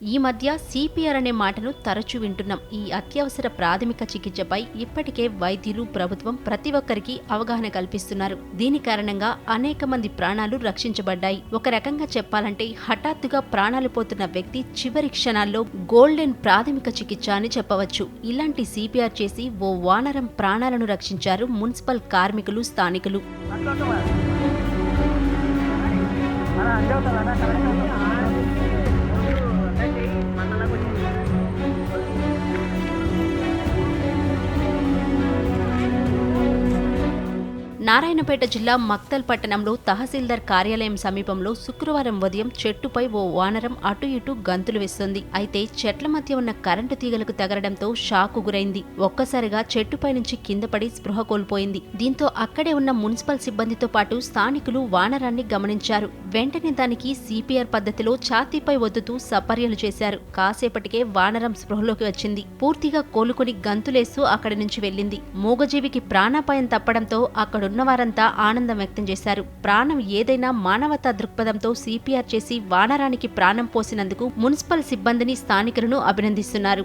ఈ మధ్య సిపిఆర్ అనే మాటను తరచూ వింటున్నాం ఈ అత్యవసర ప్రాథమిక చికిత్సపై ఇప్పటికే వైద్యులు ప్రభుత్వం ప్రతి ఒక్కరికి అవగాహన కల్పిస్తున్నారు దీని కారణంగా అనేక మంది ప్రాణాలు రక్షించబడ్డాయి ఒక రకంగా చెప్పాలంటే హఠాత్తుగా ప్రాణాలు పోతున్న వ్యక్తి చివరి క్షణాల్లో గోల్డెన్ ప్రాథమిక చికిత్స అని చెప్పవచ్చు ఇలాంటి సిపిఆర్ చేసి ఓ వానరం ప్రాణాలను రక్షించారు మున్సిపల్ కార్మికులు స్థానికులు నారాయణపేట జిల్లా మక్తల్ పట్టణంలో తహసీల్దార్ కార్యాలయం సమీపంలో శుక్రవారం ఉదయం చెట్టుపై ఓ వానరం అటు ఇటు గంతులు వేస్తుంది. అయితే చెట్ల మధ్య ఉన్న కరెంటు తీగలకు తగలడంతో షాకు గురైంది. ఒక్కసారిగా చెట్టుపై నుంచి కింద పడి స్పృహ కోల్పోయింది. దీంతో అక్కడే ఉన్న మున్సిపల్ సిబ్బందితో పాటు స్థానికులు వానరాన్ని గమనించారు. వెంటనే దానికి సిపిఆర్ పద్ధతిలో ఛాతీపై వద్దుతూ సపర్యలు చేశారు. కాసేపటికే వానరం స్పృహలోకి వచ్చింది. పూర్తిగా కోలుకొని గంతులేస్తూ అక్కడి నుంచి వెళ్ళింది. మూగజీవికి ప్రాణాపాయం తప్పడంతో అక్కడున్న ఉన్నవారంతా ఆనందం వ్యక్తం చేశారు. ప్రాణం ఏదైనా మానవతా దృక్పథంతో సిపిఆర్ చేసి వానరానికి ప్రాణం పోసినందుకు మున్సిపల్ సిబ్బందిని స్థానికులను అభినందిస్తున్నారు.